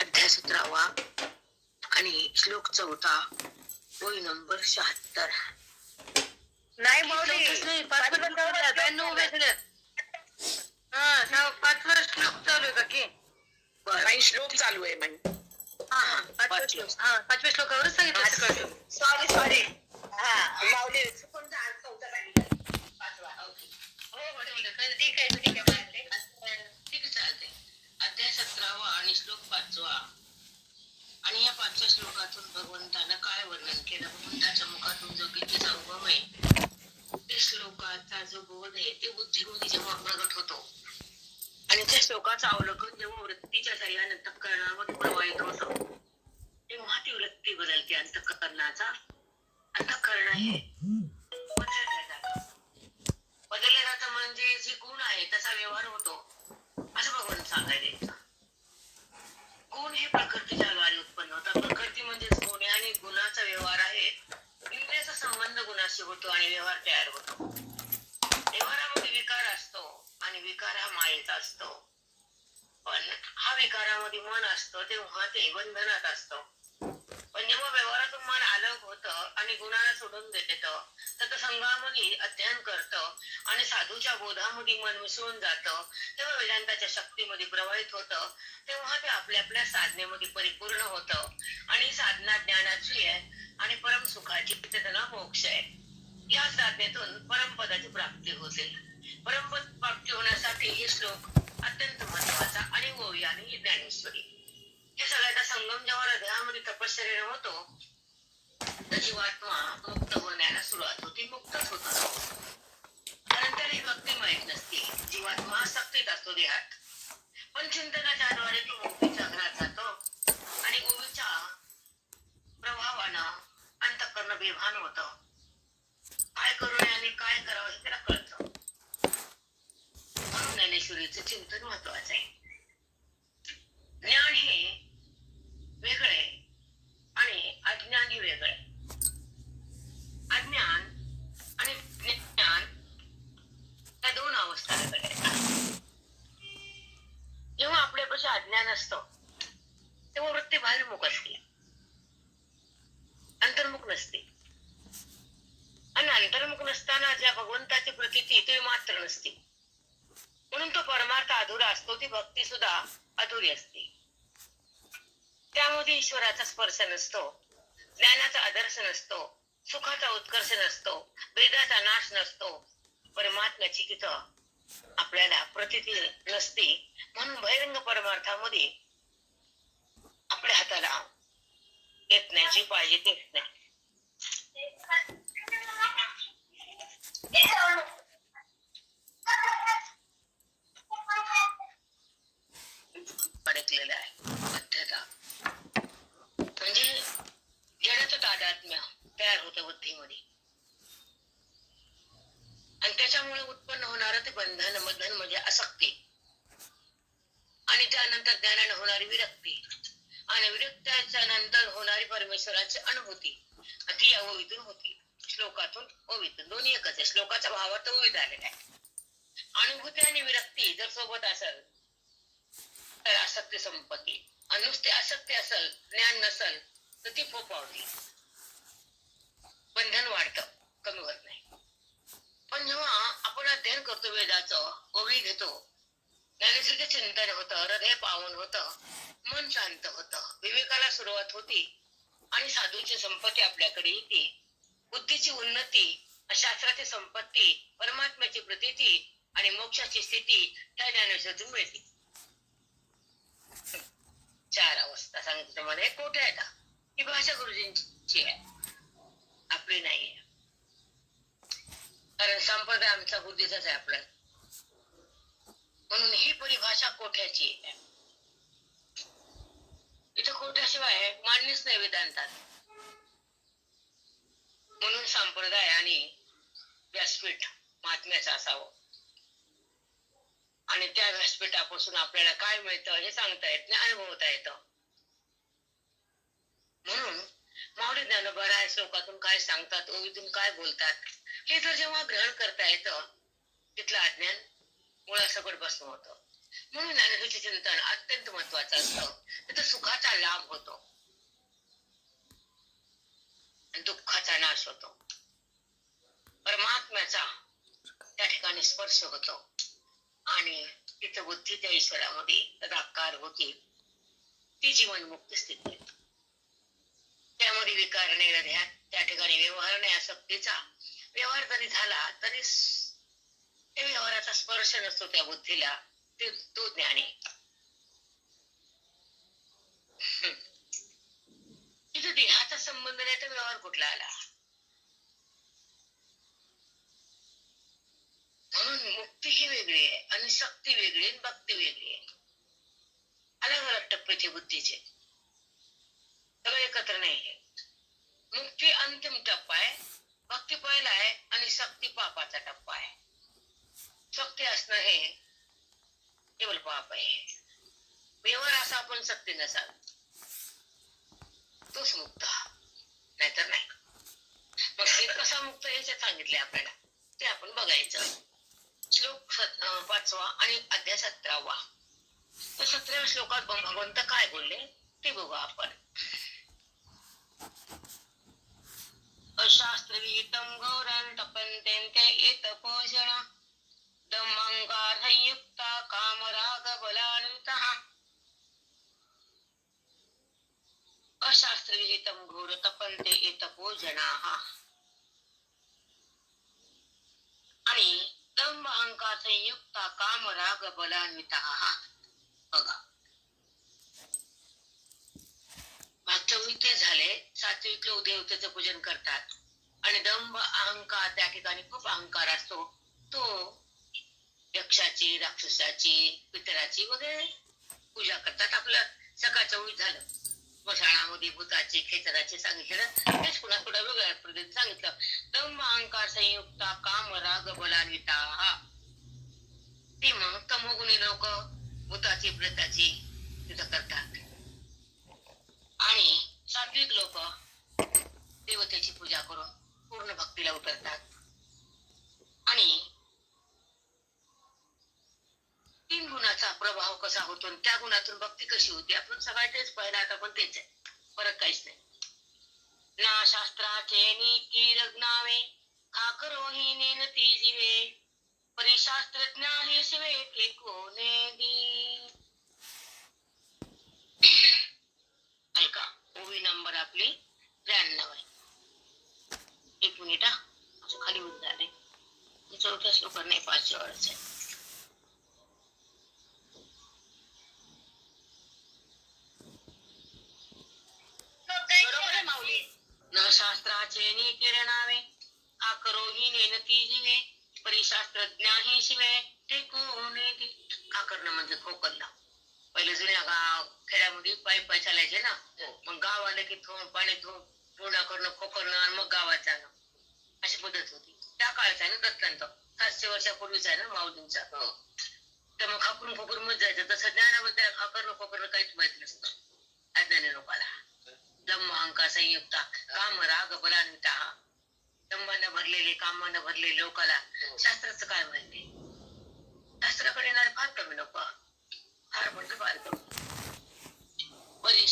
अध्याय सतरावा आणि श्लोक चौथा ओळी नंबर शहात्तर. नाही माऊली नाही, ब्याण्णव वेगळं. हा पाचवा श्लोक चालू आहे का की बरं. काही श्लोक चालू आहे म्हणजे हा हा पाचवा पाचवं. श्लोक हा पाचव्या श्लोकावरच सांगितलं. सॉरी सॉरी हा माऊली चुकून ठीक आहे. ठीक आहे, ठीक. अध्याय सतरावा आणि श्लोक पाचवा आणि या पाचव्या श्लोकातून भगवंतानं काय वर्णन केलं भगवंताच्या मुखातून जो गीतेचा उगम आहे श्लोकाचा जो बोध आहे ते बुद्धीमध्ये जेव्हा प्रगट होतो. आणि त्या श्लोकाचं अवलोकन जेव्हा वृत्तीच्या साह्याने अंतःकरणामध्ये प्रवाहित होतं तेव्हा ती वृत्ती बदलते. अंतःकरणाचा अंतःकरण हे बदललं जातं. म्हणजे जे गुण आहे त्याचा व्यवहार होतो. असं भगवान सांगायला गुण हे प्रकृतीच्या द्वारे उत्पन्न होतात. प्रकृती म्हणजेच गुण आणि गुणाचा व्यवहार आहे. इंद्रियाचा संबंध गुणाशी होतो आणि व्यवहार तयार होतो? व्यवहारामध्ये विकार असतो आणि विकार हा मायेचा असतो. पण हा विकारामध्ये मन असतं तेव्हा ते बंधनात असतं. पण जेव्हा व्यवहारातून मन अलग होतं आणि गुणाला सोडून देतं तर संघामध्ये अध्ययन करतं आणि साधूच्या बोधामध्ये मन मिसळून जातं तेव्हा वेदांताच्या शक्तीमध्ये प्रवाहित होतं तेव्हा ते आपल्या आपल्या साधनेमध्ये परिपूर्ण होतं. आणि साधना ज्ञानाची आहे आणि परम सुखाची तिथे त्यांना मोक्ष आहे. या साधनेतून परमपदाची प्राप्ती होते. परमपद प्राप्ती होण्यासाठी हे श्लोक अत्यंत महत्त्वाचा आणि गोवी आणि ज्ञानेश्वरी. हे सगळ्याचा संगम जेव्हा हृदयामध्ये तपश्चर्या होतो तर जीवात्मा मुक्त होण्याला सुरुवात होती मुक्तच होत असतो. नंतर ही भक्ती माहीत नसते जीवात्मा सक्तीत असतो देहात. पण चिंतनाच्या द्वारे तो मुक्तीच्या घरात जातो आणि गोवीच्या प्रभावानं अंतकरण बेभान होत. काय करू नये आणि काय करावं हे त्याला कळतं. म्हणून ज्ञानेश्वरीचं चिंतन महत्वाचं आहे. ज्ञान हे वेगळे आणि अज्ञान हे वेगळे अज्ञान आणि ज्ञान या दोन अवस्था वेगळ्या आहेत जेव्हा आपल्यापाशी अज्ञान असतं तेव्हा वृत्ती बाहेरमुख असते अंतर्मुख नसते आणि अंतर्मुख नसताना ज्या भगवंताची प्रतीती ते नसते म्हणून तो परमार्थ अधुरा असतो ती भक्ती सुद्धा अधुरी असते. त्यामध्ये ईश्वराचा स्पर्श नसतो ज्ञानाचा आदर्श नसतो सुखाचा उत्कर्ष नसतो वेदाचा नाश नसतो. परमात्म्याची तिथं आपल्याला प्रतिती नसते म्हणून बहिरंग परमार्थामध्ये आपल्या हाताला येत नाही जी पाहिजे तेच नाही. तयार बुद्धीमध्ये आणि त्याच्यामुळे उत्पन्न होणारं ते बंधन बंधन म्हणजे आसक्ती. आणि त्यानंतर ज्ञानाने होणारी विरक्ती. आणि विरक्त्याच्या नंतर होणारी परमेश्वराची अनुभूती. ती या ओवीतून होती. श्लोकातून ओवीतून दोन्ही एकच आहे. श्लोकाच्या भावात ओवीत आलेला आहे. अनुभूती आणि विरक्ती जर सोबत असेल तर आसक्ती संपत्ती. आणि नुसते आसक्ती असेल ज्ञान नसेल तर ती फोपावली बंधन वाढतं कमी होत नाही. पण जेव्हा आपण अध्ययन करतो वेदाचं ओवी घेतो ज्ञानेश्वरीचं चिंतन होतं हृदय पावन होतं मन शांत होतं विवेकाला सुरुवात होती आणि साधूची संपत्ती आपल्याकडे येते. बुद्धीची उन्नती शास्त्राची संपत्ती परमात्म्याची प्रतिती आणि मोक्षाची स्थिती त्या ज्ञानेश्वरीतून मिळते. चार अवस्था सांगितलं मला कोठे आहे का ही भाषा गुरुजींची आहे. आपली नाही आहे कारण संप्रदाय आमचा बुद्धीचाच आहे आपला. म्हणून ही परिभाषा कोठ्याची आहे? इथं कोठ्याशिवाय मान्यच नाही वेदांतात. म्हणून संप्रदाय आणि व्यासपीठ महात्म्याचं असावं. आणि त्या व्यासपीठापासून आपल्याला काय मिळतं हे सांगता येत नाही अनुभवता येतं. म्हणून माऊली ज्ञानोबा श्लोकातून काय सांगतात ओवीतून काय बोलतात? हे जर जेव्हा ग्रहण करता येतं तिथलं अज्ञान मुळासकट बसून होतं. म्हणून ज्ञानेश्वरचे चिंतन अत्यंत महत्वाचं असतं. तिथं सुखाचा लाभ होतो. आणि दुःखाचा नाश होतो. परमात्म्याचा त्या ठिकाणी स्पर्श होतो. आणि तिथं बुद्धी त्या ईश्वरामध्ये तदाकार होती. ती जीवन मुक्त स्थिती त्यामध्ये विकार नाही हृदयात त्या ठिकाणी व्यवहार नाही आसक्तीचा व्यवहार जरी झाला तरी त्या व्यवहाराचा स्पर्श नसतो त्या बुद्धीला. ते तो ज्ञानी. हम्म. तिथं देहाचा संबंध नाही तर व्यवहार कुठला आला? म्हणून मुक्ती ही वेगळी आहे आणि शक्ती वेगळी आणि भक्ती वेगळी आहे. अलग अलग टप्प्याचे बुद्धीचे. सगळं एकत्र नाही आहे मुक्ती अंतिम टप्पा आहे. भक्ती पहिला आहे आणि शक्ती पापाचा टप्पा आहे. शक्ती असणं हे केवळ पाप आहे. व्यवहार असा आपण शक्ती नसाल तोच मुक्त. नाहीतर नाही. मग ते कसा मुक्त हे जे सांगितले आपल्याला ते आपण बघायचं. श्लोक पाचवा आणि अध्याय सतरावा. तर सतराव्या श्लोकात भगवंत काय बोलले ते बघू आपण. अशास्त्रविहितं घोरं तपन्तेन्ते एतपोषण। दम्मङ्कार संयुक्ता कामरागबलान्वितः। अशास्त्रविहितं घोर तपन्ते एतपो जनाः आणि दम्भ अहंकार संयुक्ता कामराग बलान्विता बघा। ते झाले. सात्विक लोक देवतेचं पूजन करतात. आणि दंभ अहंकार त्या ठिकाणी खूप अहंकार असतो. तो यक्षाची राक्षसाची पितराची वगैरे पूजा करतात. आपलं सकाळचं उठ झालं. स्मशानामध्ये भूताची खेचराची सांगितलं. तेच कुणा थोडा वेगळ्या पद्धतीने सांगितलं. दंभ अहंकार संयुक्त काम राग बलान्विता हा ती मग तमोगुणी लोक भूताची प्रेताची तिथं करतात. आणि सात्विक लोक देवतेची पूजा करून पूर्ण भक्तीला उतरतात. आणि तीन गुणाचा प्रभाव कसा होतो त्या गुणातून भक्ती कशी होती आपण सगळ्या तेच पाहिलं आता पण तेच आहे. फरक काहीच नाही. ना शास्त्राचे नीती रग्नावे खाकरोही नेन ती जीवे. परिशास्त्रज्ञानी शिवे के कोणे दी? ऐका. ओवी नंबर आपली त्र्याण्णव आहे. एक मिनिट हा असं खाली होत झाले चौथ्या श्लोकर नाही पाचशे वर्ष आहे. न शास्त्राचे नि किरणावे आकरोही नेनती जीवे परिशास्त्रज्ञाही शिवे ते कोणी ती आकरणं म्हणजे खोकलला. पहिले जुन्या गाव खेड्यामध्ये पायी पायी चालायचे ना. मग गाव आले की थोडं पाणी धुवून पूर्ण करणं खोकरणं आणि मग गावात जाणं. अशी पद्धत होती. त्या काळचा आहे ना दत्तांत. सातशे वर्षापूर्वीचा आहे ना माऊलींचा. तर मग खाकरून खोकरून मग जायचं. तसं त्याला खाकरणं खोकरणं काहीच माहीत नसतं. अज्ञानी लोकाला. दम्म अहंकार संयुक्त काम राग बलान्विता दंबानं भरलेले कामानं भरलेले लोकाला शास्त्राचं काय माहिती शास्त्राकडे येणारे फार कमी लोक. फार म्हणजे फार कमी बरी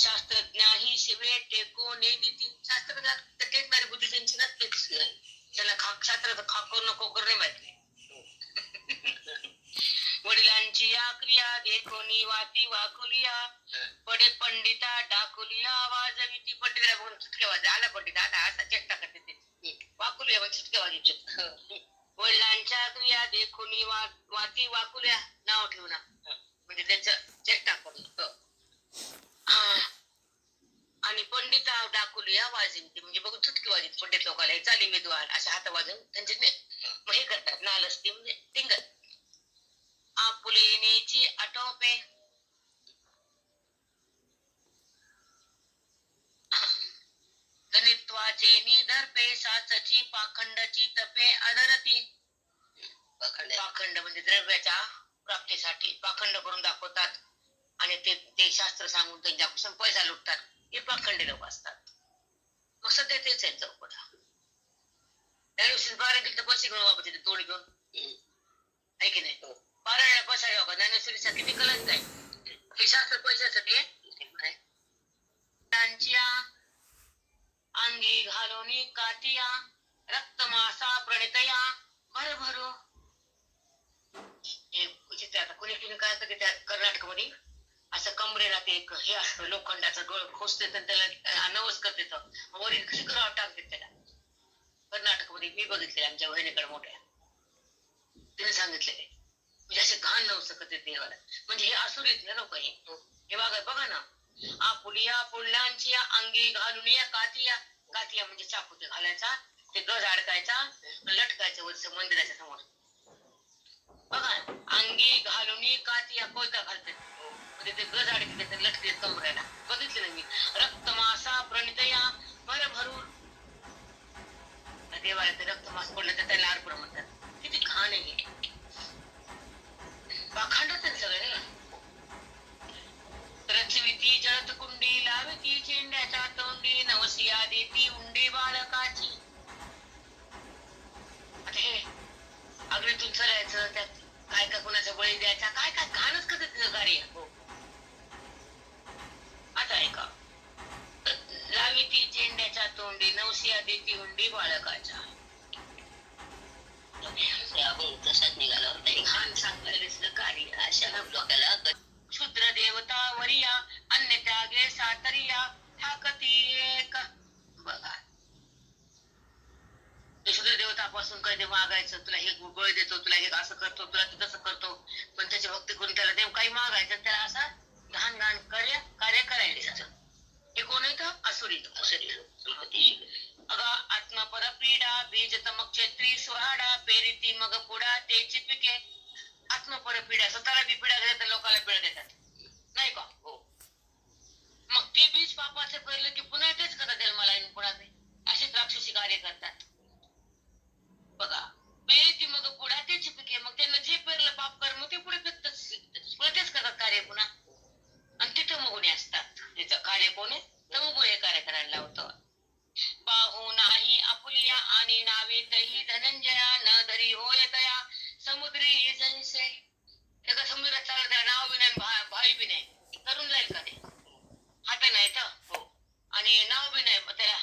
शिवे टेको ने दिती शास्त्र टेकणारी बुद्धी त्यांची नसतेच त्याला खाक शास्त्राचं खाको नको कर नाही माहिती. वडिलांची या क्रिया देखोनी वाती वाकुलिया. पडे पंडिता डाकुलिया आवाज ती पंडिता बघून चुटके वाजे आला पंडिता आता असा चेष्टा करते ते. वाकुलिया पण चुटके वाजे वडिलांच्या क्रिया देखोनी वा वाती वाकुल्या. नाव ठेवू ना. म्हणजे त्याचं चेष्टा करून हा. आणि पंडिता दाखवली वाजिंती म्हणजे बघून चुटकी वाजित पंडित लोकांना हे चाली विद्वान अशा हात वाजून त्यांचे मग हे करतात नालस्ती म्हणजे टिंगत. आपुलेनेची आटोपे. गणित्वाचे निदर्पे साचची पाखंडाची तपे आदरती पाखंड म्हणजे द्रव्याच्या प्राप्तीसाठी पाखंड करून दाखवतात. आणि ते ते शास्त्र सांगून त्यांच्यापासून पैसा लुटतात. हे पाखंडी लोक असतात. मग सध्या तेच आहे चौकटा. त्या दिवशी बारा गेले तर पैसे घेऊन वापस येते तोड घेऊन. आहे की नाही? पारायणला पैसा घ्यावा ज्ञानेश्वरीचा किती कलंच आहे हे शास्त्र पैशासाठी आहे. त्यांच्या अंगी घालोनी काटिया रक्तमासा प्रणितया भर भरो हे चित्र आता कुणी कुणी काय करते त्या असं कमरेला ते एक हे असतं लोखंडाचं गळ खोसते तर त्याला नवस करते तर वरील शिखरावर टाकते त्याला? कर्नाटकमध्ये मी बघितले आमच्या बहिणीकडे मोठ्या. तिने सांगितलेले म्हणजे असे घाण नव्हतं सकत देवाला. म्हणजे हे असुरीत ना लोक हे. हे बघा बघा ना. आपुलिया पुल्लांची अंगी घालून या कातिया कातिया म्हणजे चाकू ते घालायचा ते गज अडकायचा लटकायचं वरच मंदिराच्या समोर. बघा अंगी घालून कातिया कोयता घालते. म्हणजे ते गज अडकते ते लटके कमरायला बघितलं ना मी. रक्तमासा प्रणितया भर भरून देवाला ते रक्तमास पडलं तर त्याला अर्पण म्हणतात. किती घाण आहे हे. पाखंडच आहे सगळे नाही का? रचविती जळत कुंडी लावती चेंड्याच्या तोंडी नवसिया देती उंडी बाळकाची. आता हे अग्नीतून चलायचं त्यात काय काय कुणाचा बळी द्यायचा काय काय घाणच करत तिथं गाडी आता ऐका. लाविती चेंड्याच्या तोंडी नवसिया देती उंडी बाळकाच्या. तसाच निघाला होता एक. घाण सांगायला दिसलं कार्य अशा लोकांना क्षुद्र देवता वरिया अन्य त्यागे सातरिया ठाकती एक. बघा. ते क्षुद्र देवतापासून कधी मागायचं? तुला हे बळ देतो तुला हे असं करतो तुला ते तसं करतो. पण त्याची भक्ती करून त्याला देव काही मागायचं त्याला असं घाण घाण कार्य कार्य करायचं हे कोण येतं असुरी असुरी अग आत्मपर पीडा बीज तमक क्षेत्री सुहाडा पेरिती मग पुढा तेची पिके. आत्मपर पिढ्या स्वतःला बी पिढ्या घेतात लोकांना पिढ्या देतात. नाही का? हो. मग ते बीज पापाचं कळलं की पुन्हा तेच करतात येऊन पुन्हा ते असेच राक्षसी कार्य करतात. बघा. पेरती मग पुढा त्याची पिके मग त्यांना जे पेरलं पाप कर्म ते पुढे पिकतच तेच करतात कार्य पुन्हा. आणि तिथं मुगुणे असतात. त्याचं कार्य कोण आहे? तमगुणे कार्य करायला लावतं बाहू नाही आपुलिया आणि नावे तही धनंजया न धरी होय तया समुद्री जैसे एका समुद्रात चालत त्याला नाव बी नाही भा- भाई बी नाही. करून जाईल का ते? हाता नाही तर? हो. आणि नाव बी नाही त्याला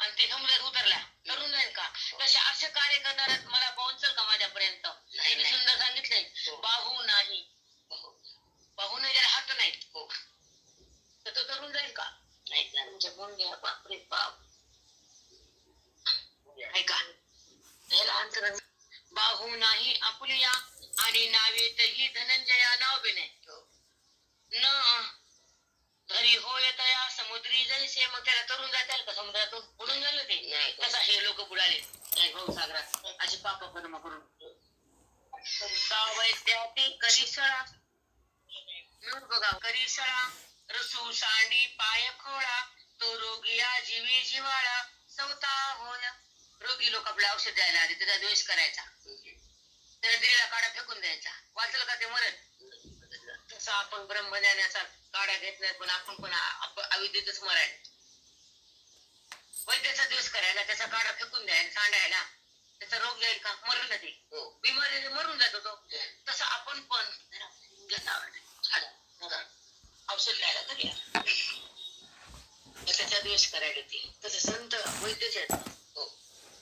आणि ते समुद्रात उतरला तरुण जाईल का? तसे असे कार्य करणार मला पोहोचल का माझ्यापर्यंत? त्यांनी. सुंदर सांगितलंय हो. बाहू नाही. बाहू नाही हात नाही. हो. तर तो तरुण जाईल का? नाही ना बापरे बाप. ऐका. याला बाहू नाही आपुलिया आणि नावेतही धनंजया नाव बी नाही न घरी होय तया समुद्री जैसे मग त्याला तरुण जातील का समुद्रातून बुडून झालं ते. नाही. तसा हे लोक बुडाले? नाही भाऊ सागरात अशी पाप कर्म करून. वैद्याती करिसळा बघा करिसळा रसू सांडी पाय खोळा तो रोगिया जीवी जिवाळा सवता होय रोगी लोक आपलं औषध द्यायला आले त्याचा द्वेष करायचा. त्याला दिलेला काढा फेकून द्यायचा. वाचलं का ते मरत तसं आपण ब्रह्मज्ञानाचा काढा घेत नाही पण आपण पण अविद्येतच मरायला. वैद्याचा दिवस करायला त्याचा काढा फेकून द्यायला सांडायला त्याचा रोग जाईल का? मरण ना ते बिमारी मरून जातो तो. तसं आपण पण औषध द्यायला कधी त्याचा दिवस करायला ते तसं संत वैद्यच आहेत.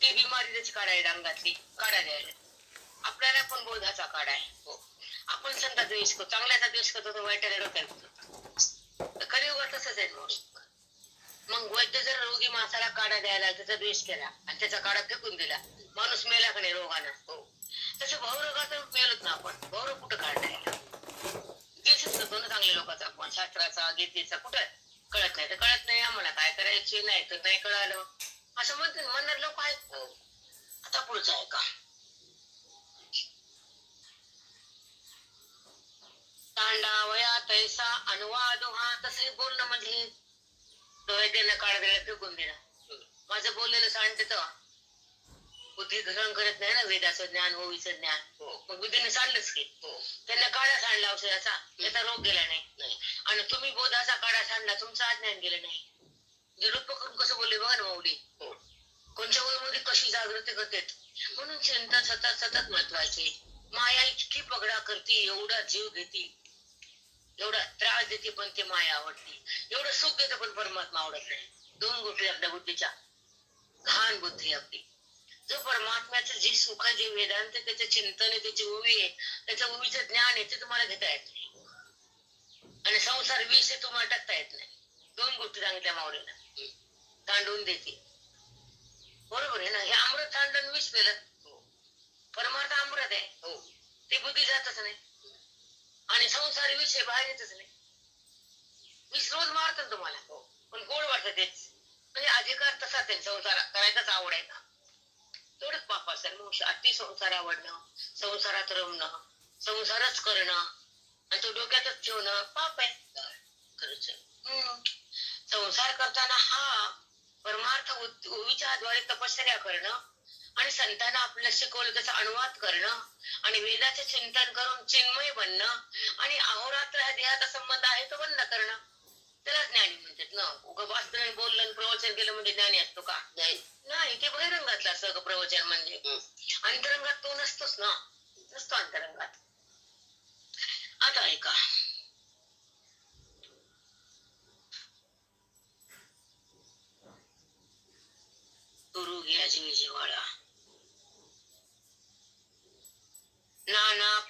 ते बिमारी त्याची काढायला अंगातली काढा द्यायला. आपल्याला पण बोधाचा काढा आहे. आपण संता द्वेष करतो चांगल्याचा द्वेष करतो तो वाईटाला डोक्याला करतो तसंच आहे मग. वैद्य जर रोगी माणसाला काढा द्यायला त्याचा द्वेष केला आणि त्याचा काढा फेकून दिला माणूस मेला का नाही रोगानं? हो. तसं भावरोगात मेलच ना आपण. भावरोग कुठं काढता द्वेषच करतो ना चांगल्या लोकांचा आपण. शास्त्राचा गीतेचा कुठं? कळत नाही. तर कळत नाही आम्हाला काय करायचे नाही तर नाही कळालं. असं म्हणते म्हणणार लोक आहेत. हो. आता पुढचं आहे का तांडावया तैसा अनुवाद हा तसे बोलणं म्हणजे डोळे देणं काढ देणं फेकून देणं. माझं बोललेलं सांगते तर बुद्धी ग्रहण करत नाही ना वेदाचं ज्ञान ओवीचं ज्ञान. हो. मग बुद्धीने सांडलंच की. हो. त्यांना काढा सांडला औषधाचा त्याचा रोग गेला नाही. आणि तुम्ही बोधाचा काढा सांडला तुमचं अज्ञान गेलं नाही. निरोप करून कसं बोलले बघा ना माऊली? हो. कोणत्या वयामध्ये कशी जागृती करते? म्हणून चिंता सतत सतत महत्वाची माया इतकी पगडा करते एवढा जीव घेते. एवढा त्रास देते पण ते माया आवडते. एवढं सुख देते पण परमात्मा आवडत नाही. दोन गोष्टी आपल्या बुद्धीच्या. घाण बुद्धी आपली. जो परमात्म्याचं जे सुख आहे जे वेदांत त्याचं चिंतन आहे त्याची उभी आहे त्याच्या उवीचं ज्ञान आहे ते तुम्हाला घेता येत नाही. आणि संसार विष आहे तुम्हाला टाकता येत नाही. दोन गोष्टी सांगितल्या माऊलीनं. तांडून देते. बरोबर आहे ना? हे अमृत तांडून विष पेलं हो. परमार्थ अमृत आहे. हो. ते बुद्धी जातच नाही. आणि संसार विष आहे बाहेर येतच नाही. विष रोज मारतात तुम्हाला. हो. पण गोड वाटत तेच. म्हणजे अधिकार तसाच आहे संसार करायचाच आवड आहे ना तेवढंच पाप असेल मग अति संसार आवडणं संसारात रमणं संसारच करणं आणि तो डोक्यातच ठेवणं पाप आहे. खरंच. संसार करताना हा परमार्थ उत- ओवीच्या द्वारे तपश्चर्या करणं आणि संतांना आपल्याला शिकवलं त्याचा अनुवाद करणं आणि वेदाचे चिंतन करून चिन्मय बनणं आणि अहोरात्र ह्या देहाचा संबंध आहे तो बंद करणं. त्याला ज्ञानी म्हणतात ना. उगा वाचलं आणि बोललं आणि प्रवचन केलं म्हणजे ज्ञानी असतो का? नाही. ते बहिरंगातलं असतं प्रवचन म्हणजे. अंतरंगात तो नसतोच ना. नसतो अंतरंगात. आता ऐका. सुरू घ्या जिवाळा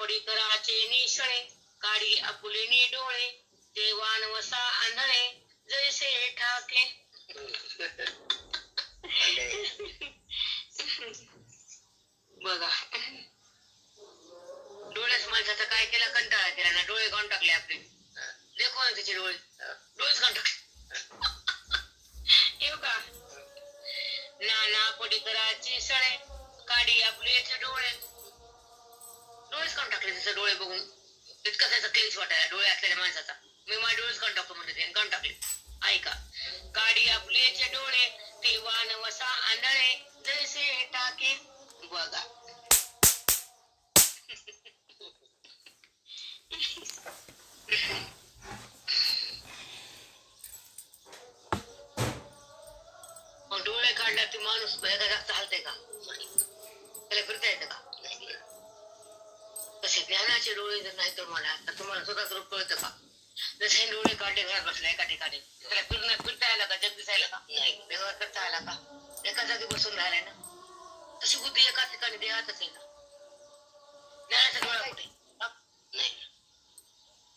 नाना कराचे निशणे काढी आपुलेनी डोळे ते वानवसा आंधळे जैसे ठाके. बघा. डोळ्याच माणसाचा काय केला? कंटाळा केला ना. डोळे काढून टाकले आपले. देखो ना त्याचे डोळे. डोळेच काढून टाकले. येऊ का? नाना पडीकराची सळे काढी आपले याचे डोळे. डोळेच काढून टाकले त्याचे डोळे बघून. इतका त्याचा क्लेश वाटायला डोळे असलेल्या माणसाचा. मी माझे डोळेच काढून टाकतो म्हणजे ते काढून टाकले. ऐका. काढी आपले डोळे ते वान वसा आंधळे जैसे टाके बघा. मग डोळे काढला ती माणूस चालतंय का? त्याला फिरता येतं का? ज्ञानाचे डोळे जर नाही तर मला तर तुम्हाला स्वतःच रूप कळतं का? जसे डोळे काढले घरात बसले एका ठिकाणी. त्याला फिरणं फिरता आला का? जग दिसायला का? नाही. व्यवहार करता आला का? एका जागी बसून राहिलाय ना? तशी बुद्धी एका ठिकाणी देहातच आहे ना? ज्ञानाचा डोळा कुठे? नाही.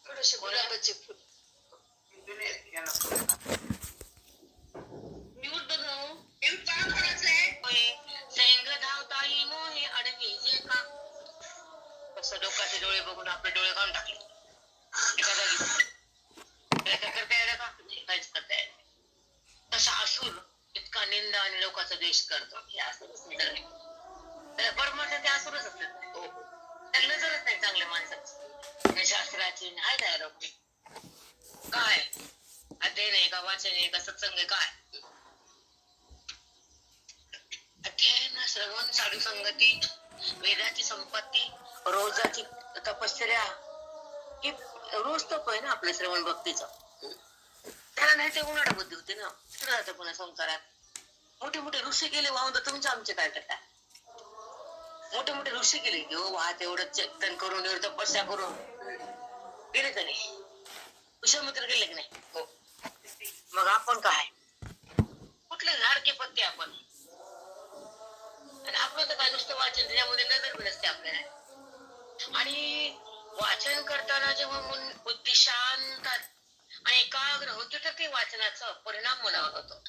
थोडेसे गुलाबाचे फुल कसं डोकाचे डोळे बघून आपले डोळे काढून टाकले. एका जागी करता येतं का काहीच करता येत नाही. तसा असुर इतका निंदा आणि लोकांचा द्वेष करतो. हे असुरच निंदा नाही. ते असुरच असतात. हो, हो त्याला नजरच नाही चांगल्या माणसाची. शास्त्राची नाही तयार काय? अध्ययन आहे का? वाचन आहे का? सत्संग आहे? काय? अध्ययन श्रवण साधू संगती वेदाची संपत्ती रोजाची तपश्चर्या ही रोज तप आहे ना आपलं श्रवण भक्तीचं. त्याला नाही ते उन्हाळा बुद्धी होती ना. कुठं जातं पुन्हा संसारात. मोठे मोठे ऋषी गेले वाहून तर तुमचे आमचे काय करता? मोठे मोठे ऋषी गेले की हो वाहत एवढं चेतन करून एवढं तपस्या करून. गेले का नाही मित्र गेले की नाही? हो. मग आपण काय? कुठले झाडके पत्ते आपण? आणि आपलं तर काय नुसतं वाचन त्याच्यामध्ये नजर बी नसते आपल्याला आणि वाचन करताना जेव्हा मन बुद्धी शांत आणि एकाग्र होते तर ते वाचनाचा परिणाम मनावर होतो.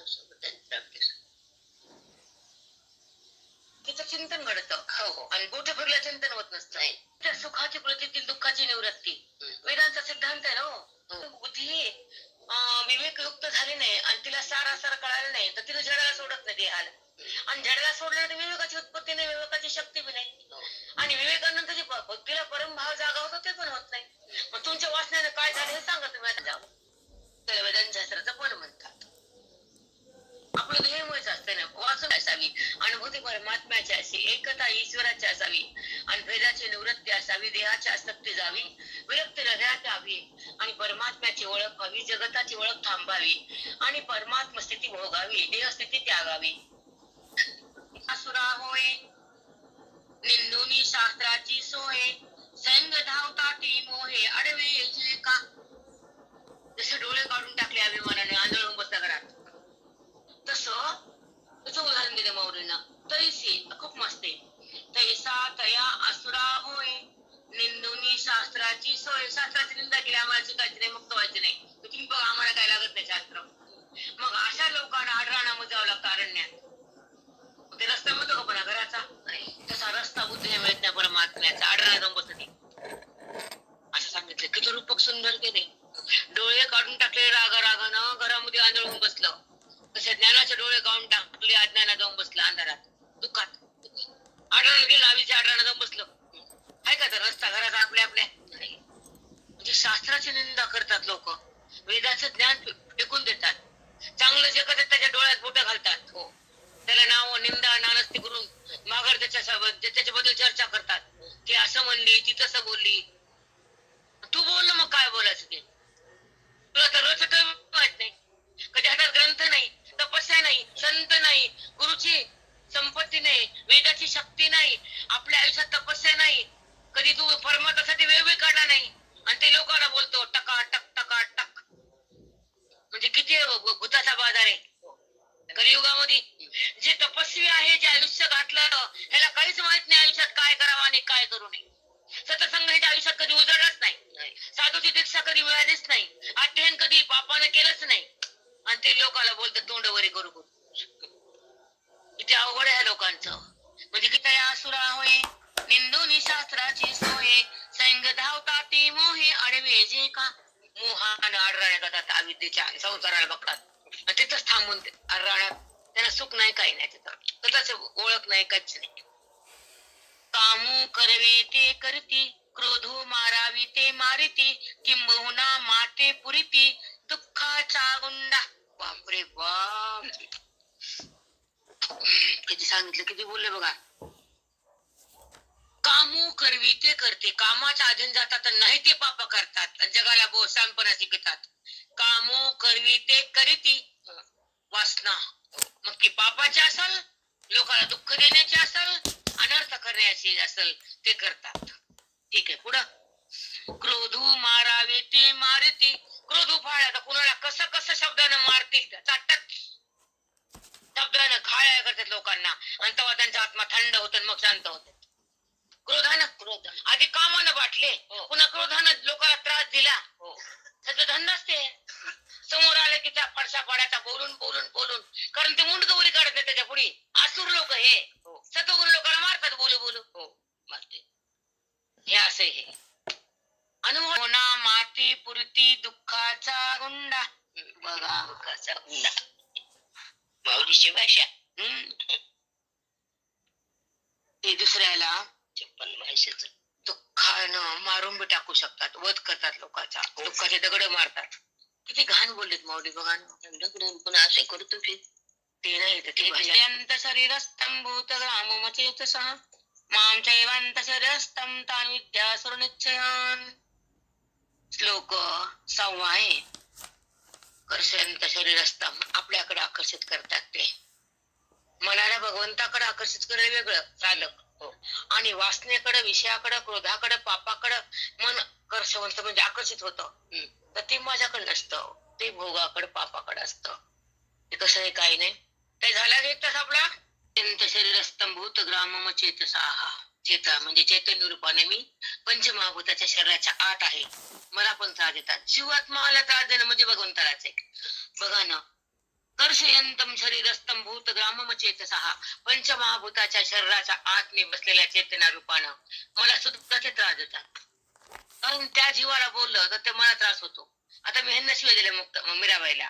तिचं चिंतन घडतं. हो हो. आणि गोठे फिरल्या चिंतन होत नसतं. त्या सुखाची प्रती दुःखाची निवृत्ती. वेदांचा सिद्धांत आहे ना हो. बुद्धी अं, विवेकयुक्त झाली नाही आणि तिला सारासार कळालं नाही तर तिला जडाला सोडत नाही देहाला आणि जडाला सोडलं तर विवेकाची उत्पत्ती नाही विवेकाची शक्ती बी नाही. हो. आणि विवेकानंतर जी बुद्धीला परमभाव जागा होतो ते पण होत नाही. मग तुमच्या वाचण्याने काय झालं हे सांगा तुम्ही आता जाऊ त्याला पण म्हणतात. आपलं ध्येयमयच असते ना वाचून असावी अनुभूती परमात्म्याची अशी एकता ईश्वराची असावी आणि भेदाची निवृत्ती असावी देहाची आसक्ती जावी विरक्त हृदयात यावी आणि परमात्म्याची ओळख व्हावी जगताची ओळख थांबावी आणि परमात्म स्थिती भोगावी देह स्थिती त्यागावी. असुरा होय निंदुनी शास्त्राची सोय. संग धावता ती मोहे अडवे का? जसे डोळे काढून टाकले अभिमानाने आंधळून बसल्या घरात तस? तसं उदाहरण दिलं मौरीनं तैसे खूप मस्त आहे. तैसा तया असुरा होय निंदुनी शास्त्राची सोय. शास्त्राची निंदा केली आम्हाला शिकायची नाही मुक्त व्हायचे नाही. तुम्ही बघा आम्हाला काय लागत नाही शास्त्र. मग अशा लोकांना आडराणामध्ये जावं लागतं अरण्यात. ते रस्ता का पण घराचा? तसा रस्ता बुद्धीने मिळत नाही परमात्म्याचा. आडराणा जाऊन बसत. नाही असं सांगितलं. किती रूपक सुंदर केले. डोळे काढून टाकले रागा रागानं. घरामध्ये आंधळून बसलं. तसे ज्ञानाचे डोळे काढून टाकले अज्ञाना जाऊन बसलं अंधारात. दुःखात. आढळून गेलं आवीच्या आढळणं जाऊन बसलं. आहे का तर रस्ता घराचा आपल्या आपल्या? नाही. म्हणजे शास्त्राची निंदा करतात लोक. वेदाचं ज्ञान फेकून देतात. चांगलं जे करतात त्याच्या डोळ्यात बोट घालतात. हो. त्याला नाव निंदा नानस्ती करून माघार त्याच्या त्याच्याबद्दल चर्चा करतात. ती असं म्हणली ती तसं बोलली. तू बोल ना मग काय बोलायचं ते. तुला तर रोजचं काही माहीत नाही. कधी हातात ग्रंथ नाही तपस्या नाही संत नाही गुरुची संपत्ती नाही वेदाची शक्ती नाही आपल्या आयुष्यात तपस्या नाही. कधी तू परमात्मासाठी वेळ वेळ काढला नाही आणि ते लोकांना बोलतो टका टक टका टक. म्हणजे किती भूताचा बाजार आहे. कलियुगामध्ये जे तपस्वी आहे जे आयुष्य घातलं ह्याला काहीच माहीत नाही आयुष्यात काय करावं आणि काय करू नये. सतसंग ह्याच्या आयुष्यात कधी उजळलाच नाही. साधूची दीक्षा कधी मिळालीच नाही. अध्ययन कधी पापाने केलंच नाही. आणि ते लोकांना बोलतात तोंडवरी करू करू. किती अवघड आहे लोकांचं. म्हणजे किती असुरा होय निंदोनी शास्त्राची सोय. सैंग धावता ते मोहे अडवे जे का. मोहा आणि अडराण्या करतात अविद्येच्या संसाराला बघतात. तिथंच थांबून अडराण्यात त्यांना सुख नाही काही नाही तिथं. स्वतःच ओळख नाही काहीच नाही. कामू करवे ते करती क्रोधो मारावी ते मारिती किंबहुना माते पुरिती दुःखाचा गुंडा. बापरे बाप. किती सांगितलं किती बोलले बघा. कामू करवी ते करते. कामाच्या अधीन जातात आणि नाही ते पाप करतात. आणि जगाला बोसांपणा शिकतात. कामो करवी ते करीती. वासना. मग ती पापाची असल लोकांना दुःख देण्याची असल अनर्थ करण्याची असल ते करतात. ठीक आहे पुढं. क्रोधू मारावे ते मारती. क्रोधू फाळ आता कुणाला कसं कसं शब्दानं मारतील चाटत शब्दानं खाळ्या करतात लोकांना. आणि तेव्हा त्यांचा आत्मा थंड होतो मग शांत होते क्रोधानं? क्रोध आधी कामानं वाटले पुन्हा क्रोधानं लोकांना त्रास दिला. त्याचा धंदाच ते. समोर आले की त्या पडसा पाड्याचा बोलून बोलून बोलून. कारण ते मुंडक उरी काढत नाही त्याच्या पुढे. आसुर लोक हे. सतगुरु लोकांना मारतात बोलू बोलू. हो. मारते. हे असे हे. अनुभव ना माती पुरती दुःखाचा गुंडा. बघा. दुःखाचा गुंडा. माऊलीची भाषा. हम्म. ते दुसऱ्याला छप्पन भाषेच दुःखानं मारून बी टाकू शकतात. वध करतात लोकांचा. दुःखाचे दगड मारतात. किती घाण बोललेत माऊली बघा पण असे करतो की ते नाही ते माम चैवांत तान निश्चयान श्लोक सहावा आहे. कर्षंत शरीरस्थम आपल्याकडे आकर्षित करतात ते. मनाला भगवंताकडे आकर्षित करायला वेगळं चालक. आणि वासनेकडे विषयाकडे क्रोधाकडे पापाकडे मन कर्षवंत म्हणजे आकर्षित होत. तर ते माझ्याकडे नसतं. ते भोगाकडे पापाकडे असतं. ते कसं आहे काही नाही. ते झाला एक तास आपला? अत्यंत शरीरस्थम भूत ग्रामम चेतसाहा. चेता म्हणजे चैतन्य रूपाने मी पंचमहाभूताच्या शरीराच्या आत आहे. मला पण त्रास देतात. जीवात्माला त्रास देणं म्हणजे भगवंतालाच आहे. बघा ना. कर्षयंतम शरीरस्थम भूत ग्रामम हा पंचमहाभूताच्या शरीराच्या आत मी बसलेल्या चेतना रूपानं मला सुद्धा ते त्रास देतात. कारण त्या जीवाला बोललं तर ते मला त्रास होतो. आता मी ह्यांना शिवाय दिले मुक्त मीराबाईला.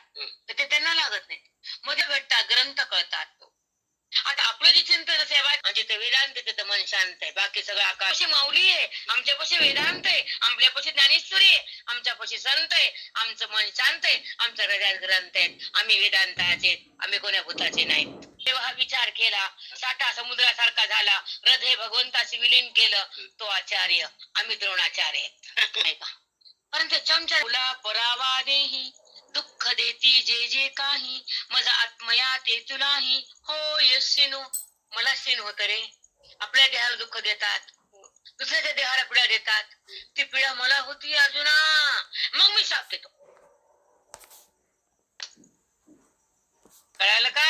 तर ते त्यांना लागत नाही. मध्ये भेटतात ग्रंथ कळतात. आता आपलं जे चिंतन म्हणजे ते वेदांत तिथं मन शांत आहे. बाकी सगळं आकाश माऊली आहे. आमच्यापाशी वेदांत आहे. आपल्यापाशी ज्ञानेश्वरी आहे. आमच्यापाशी संत आहे. आमचं मन शांत आहे. आमचं हृदयात ग्रंथ आहेत. आम्ही वेदांताचे. आम्ही कोण्या भूताचे नाहीत. तेव्हा विचार केला साठा समुद्रासारखा झाला हृदय भगवंताशी विलीन केलं तो आचार्य आम्ही द्रोणाचार्य परंतु चमचा तुला परावा देही दुःख देती जे जे काही माझा आत्मया ते तुलाही हो यस मला सीन होत रे. आपल्या देहाला दुःख देतात दुसऱ्याच्या देहाला पिढ्या देतात. ती पिढा मला होती अर्जुना. मग मी शाप देतो. कळालं का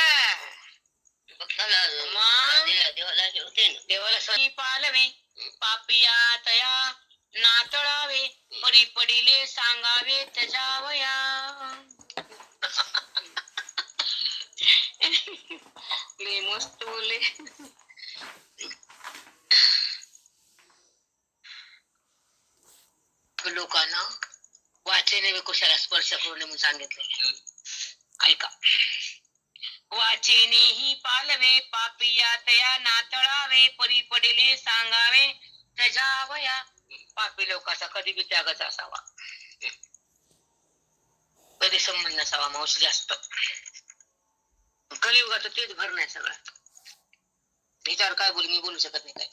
मग देवाला होते ना पालवे पापिया तया नातळावे परी पडिले सांगावे तजावया मी मस्त बोले लोकांना वाचेने कुशाला स्पर्श करून म्हणून सांगितलं ऐका. वाचेनेही पालवे पापिया तया नातळावे परी पडिले सांगावे त्याच्यावया पापी लोकाचा कधी बी त्यागच असावा कधी संबंध नसावा मावशी जास्त कलियुगाचं तेच भर नाही सगळं विचार काय बोलू मी बोलू शकत नाही काय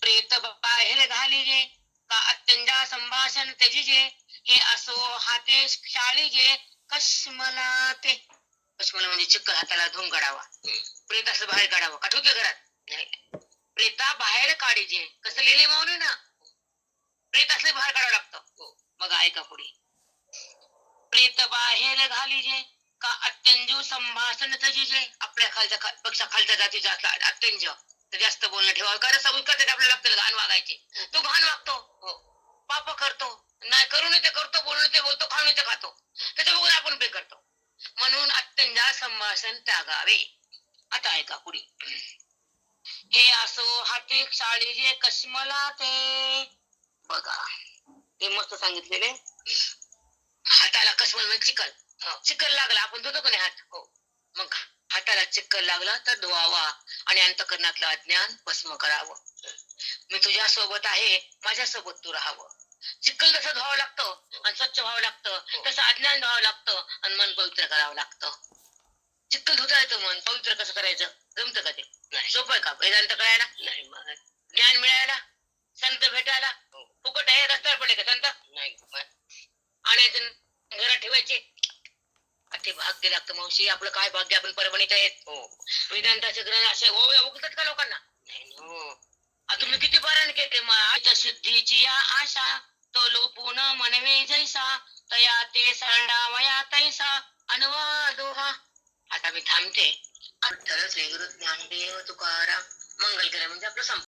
प्रेत बाहेर घालिजे का अत्यंजा संभाषण त्याजिजे हे असो हाते शाळीजे कश्मला ते कश्मला म्हणजे चिक्कल हाताला धुवून काढावा. प्रेत असं बाहेर काढावं. का घरात? नाही. प्रेता बाहेर काढीजे कसं लिहिले मावले ना? प्रेत असले बाहेर काढावं लागतं. हो. मग ऐका पुढे. प्रेत बाहेर घालीजे का अत्यंजू संभाषण तजीजे आपल्या खालच्या पक्षा खालच्या जातीचा असला अत्यंज. तर जास्त बोलणं ठेवावं. कारण संस्कार आपल्याला लागतं घाण वागायचे. तो घाण वागतो. हो. पाप करतो. नाही करून ते करतो बोलून ते बोलतो खाऊन ते खातो. त्याच्या बघून आपण पे करतो. म्हणून अत्यंजा संभाषण त्यागावे. आता ऐका पुढे. हे असो हाते शाळेचे कश्मला ते. बघा. ते मस्त सांगितलेले. हाताला कश्मल म्हणजे चिकल. हो, चिकल लागला. आपण धुतो का नाही हात? हो. मग हाताला चिकल लागला तर धुवावा आणि अंतकरणातलं अज्ञान भस्म करावं. मी तुझ्या सोबत आहे. माझ्या सोबत तू राहावं. चिकल जसं धुवावं लागतं आणि स्वच्छ व्हावं लागतं. तसं अज्ञान धुवावं लागतं आणि मन पवित्र करावं लागतं. चिकल धुता येतं मन पवित्र कसं करायचं? जमतं का ते? सोपं आहे का? वेदांत कळायला? नाही ज्ञान मिळायला? संत भेटायला? फुकट आहे रस्त्यावर पडले का संत? नाही आणि घरात ठेवायचे. ते भाग्य लागतं मावशी आपलं काय भाग्य आपण परभणीत आहेत? वेदांताचे ग्रंथ असे ओवे उगतात का लोकांना? आ, तुम्ही किती पारायण केले? मग शुद्धीची या आशा. तो लोपून मनवे जैसा तया ते सांडा मया तैसा अनवा दोहा आता मी थांबते. अठ्ठल श्री गुरु ज्ञानदेव तुकाराम मंगल म्हणजे आपलं संप